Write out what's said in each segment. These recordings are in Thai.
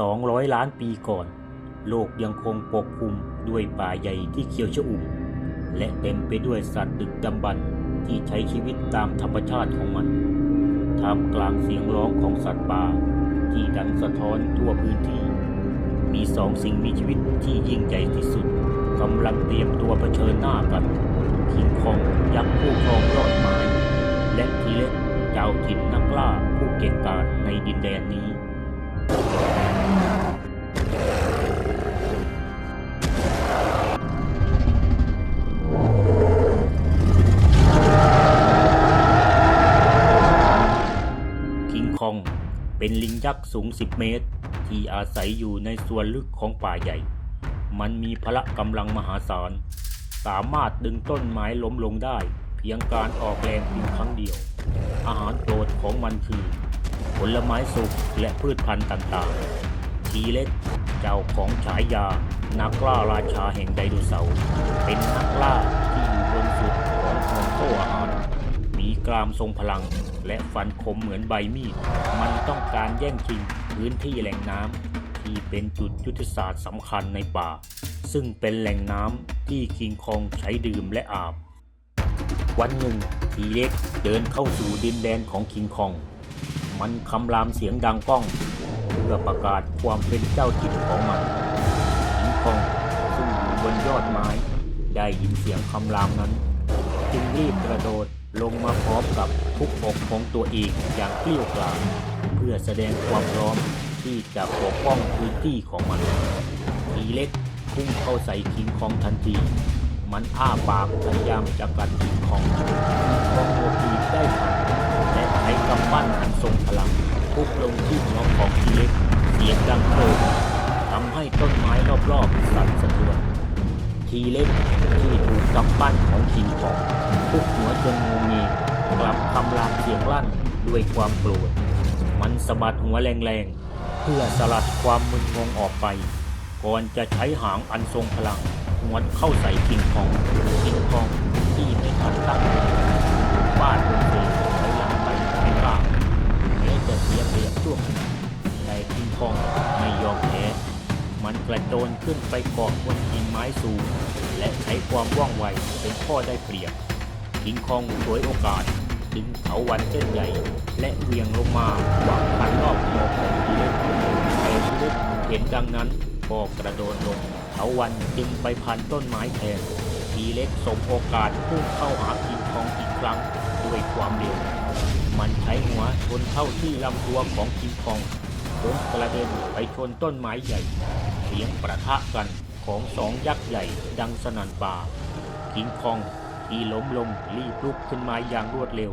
่อ200 ล้านปีก่อน โลกยังคงปกคลุมด้วยป่าใหญ่ที่เขียวชอุ่ม และเต็มไปด้วยสัตว์ดึกดำบรรพ์ที่ใช้ชีวิตตามธรรมชาติของมันท่ามกลางเสียงร้องของสัตว์ป่า ที่ดังสะท้อนทั่วพื้นที่ มีสองสิ่งมีชีวิตที่ยิ่งใหญ่ที่สุดกำลังเตรียมตัวเผชิญหน้ากันคิงคองยักษ์ผู้ครองยอดไม้และทีเล็กเจ้าถิ่นนักล่าผู้เก่งกาจในดินแดนนี้ อง เป็นลิงยักษ์สูง 10 เมตร ที่อาศัยอยู่ในส่วนลึกของป่าใหญ่ มันมีพละกำลังมหาศาล สามารถดึงต้นไม้ล้มลงได้ เพียงการออกแรงเพียงครั้งเดียว อาหารโปรดของมันคือ ผลไม้สุกและพืชพันธุ์ต่างๆ ทีเล็กเจ้าของฉายา นักล่าราชาแห่งไดโนเสาร์เป็นนักล่าที่อยู่บนสุดของโซ่อาหาร กรามทรงพลัง และฟันคมเหมือนใบมีด มันต้องการแย่งชิงพื้นที่แหล่งน้ำที่เป็นจุดยุทธศาสตร์สำคัญในป่า ซึ่งเป็นแหล่งน้ำที่คิงคองใช้ดื่มและอาบ วันหนึ่งทีเล็กเดินเข้าสู่ดินแดนของคิงคอง มันคำรามเสียงดังก้องเพื่อประกาศความเป็นเจ้าถิ่นของมันคิงคองซึ่งอยู่บนยอดไม้ได้ยินเสียงคำรามนั้น จึงรีบกระโดดลงมาพร้อมกับทุบอกของตัวเองอย่างเกลี้ยกล่อมเพื่อแสดงความพร้อมที่จะปกป้องพื้นที่ของมันทีเล็กพุ่งเข้าใส่คิงคองทันที มันอ้าปากพยายามจะกัดคิงคองคิงคองตัวปีได้ทันและใช้กำปั้นอันทรงพลังทุบลงที่หัวของทีเล็กเสียงดังโครมทำให้ต้นไม้รอบๆสั่นสะเทือนทีเล็กที่ถูกกำปั้นของคิงคองทุกหัวจนง คำรามเสียงลั่นด้วยความโกรธ มันสะบัดหัวแรงๆ เพื่อสลัดความมึนงงออกไป ก่อนจะใช้หางอันทรงพลังหวนเข้าใส่คิงคองคิงคองที่ไม่ทันตั้งตัวฟาดบนเตียงถอยหลังไปไม่กล้าแม้จะเสียเปรียบช่วขณะแต่คิงคองไม่ยอมแพ้มันกระโจนขึ้นไปเกาะบนกิ่งไม้สูง และใช้ความว่องไวเป็นข้อได้เปรียบคิงคองฉวยโอกาส ดึงเถาวันเส้นใหญ่ และเวียงลงมาวางพันรอบคอของทีเล็กแต่ทีเล็กเห็นดังนั้นก็กระโดดลงเถาวันจึงไปพันต้นไม้แทนทีเล็กสมโอกาสพุ่งเข้าหาคิงคองอีกครั้งด้วยความเร็ว มันใช้หัวชนเข้าที่ลำตัวของคิงคองจนกระเด็นไปชนต้นไม้ใหญ่ เสียงประทะกันของสองยักษ์ใหญ่ดังสนั่นป่าคิงคอง ที่ล้มลงรีบลุกขึ้นมาอย่างรวดเร็ว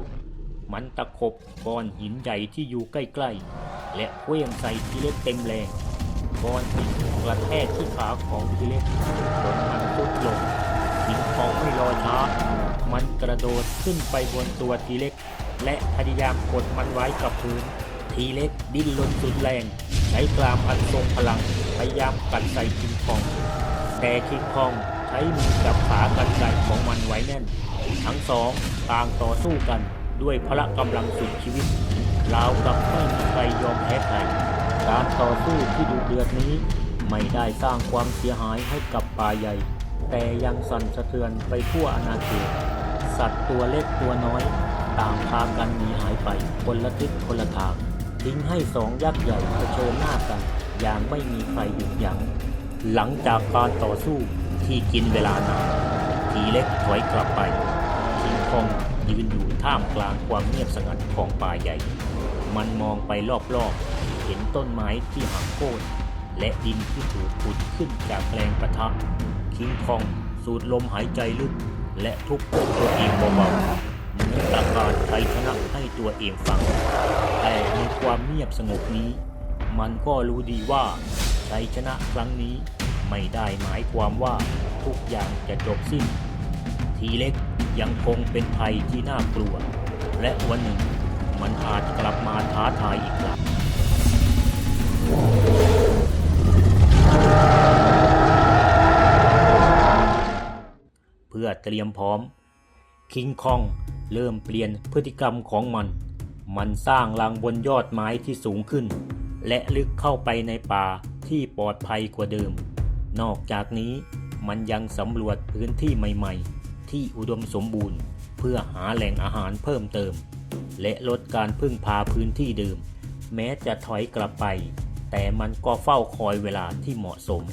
มันตะขบก้อนหินใหญ่ที่อยู่ใกล้ๆ และเคว้งใส่ทีเล็กเต็มแรงก้อนหินกระแทกที่ขาของทีเล็กจนมันทรุดลงคิงคองไม่รอช้ามันกระโดดขึ้นไปบนตัวทีเล็ก และพยายามกดมันไว้กับพื้น ทีเล็กดิ้นรนสุดแรง ใช้กรามอันทรงพลังพยายามกัดใส่คิงคอง แต่คิงคองใช้มือจับขากันไก่ของมัน ว้แน่น ทั้งสองต่างต่อสู้กันด้วยพละกำลังสุดชีวิตราวกับไม่มีใครยอมแพ้ใครการต่อสู้ที่ดุเดือดนี้ ไม่ได้สร้างความเสียหายให้กับป่าใหญ่ แต่ยังสั่นสะเทือนไปทั่วอาณาเขตสัตว์ตัวเล็กตัวน้อยต่างพากันหนีหายไปคนละทิศคนละทาง ทิ้งให้สองยักษ์ใหญ่เผชิญหน้ากัน อย่างไม่มีใครหยุดยัง้งหลังจากการต่อสู้ที่กินเวลานาน ทีเล็กถอยกลับไปคิงคองยืนอยู่ท่ามกลางความเงียบสงัดของป่าใหญ่ มันมองไปรอบๆ เห็นต้นไม้ที่หักโค่นและดินที่ถูกขุดขึ้นจากแรงปะทะคิงคองสูดลมหายใจลึก และทุบอกตัวเองเบาๆเหมือนประกาศชัยชนะให้ตัวเองฟัง แต่ในความเงียบสงบนี้ มันก็รู้ดีว่าชัยชนะครั้งนี้ไม่ได้หมายความว่าทุกอย่างจะจบสิ้นีเล็กยังคงเป็นภัยที่น่ากลัว และวันหนึ่งมันอาจกลับมาท้าทายอีกครั้งเพื่อเตรียมพร้อม คิงคองเริ่มเปลี่ยนพฤติกรรมของมัน มันสร้างรังบนยอดไม้ที่สูงขึ้น และลึกเข้าไปในป่าที่ปลอดภัยกว่าเดิม นอกจากนี้มันยังสำรวจพื้นที่ใหม่ ๆ ที่อุดมสมบูรณ์ เพื่อหาแหล่งอาหารเพิ่มเติม และลดการพึ่งพาพื้นที่เดิม แม้จะถอยกลับไป แต่มันก็เฝ้าคอยเวลาที่เหมาะสม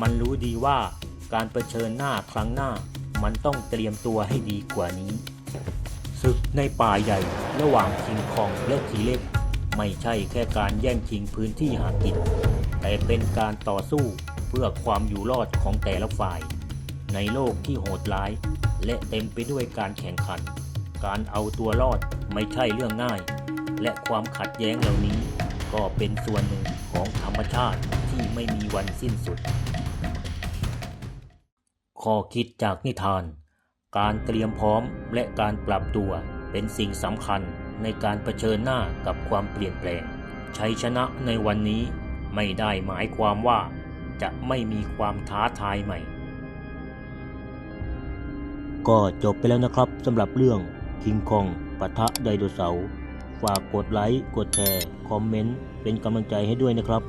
มันรู้ดีว่าการเผชิญหน้าครั้งหน้า มันต้องเตรียมตัวให้ดีกว่านี้ศึกในป่าใหญ่ระหว่างคิงคองและทีเล็ก ไม่ใช่แค่การแย่งชิงพื้นที่หากินแต่เป็นการต่อสู้เพื่อความอยู่รอดของแต่ละฝ่าย ในโลกที่โหดร้าย และเต็มไปด้วยการแข่งขัน การเอาตัวรอดไม่ใช่เรื่องง่าย และความขัดแย้งเหล่านี้ ก็เป็นส่วนหนึ่งของธรรมชาติที่ไม่มีวันสิ้นสุด ข้อคิดจากนิทาน การเตรียมพร้อมและการปรับตัวเป็นสิ่งสำคัญในการเผชิญหน้ากับความเปลี่ยนแปลง ชัยชนะในวันนี้ไม่ได้หมายความว่าจะไม่มีความท้าทายใหม่ ก็จบไปแล้วนะครับสำหรับเรื่องคิงคองปะทะไดโนเสาร์ฝากกดไลค์ กดแชร์ คอมเมนต์ เป็นกำลังใจให้ด้วยนะครับ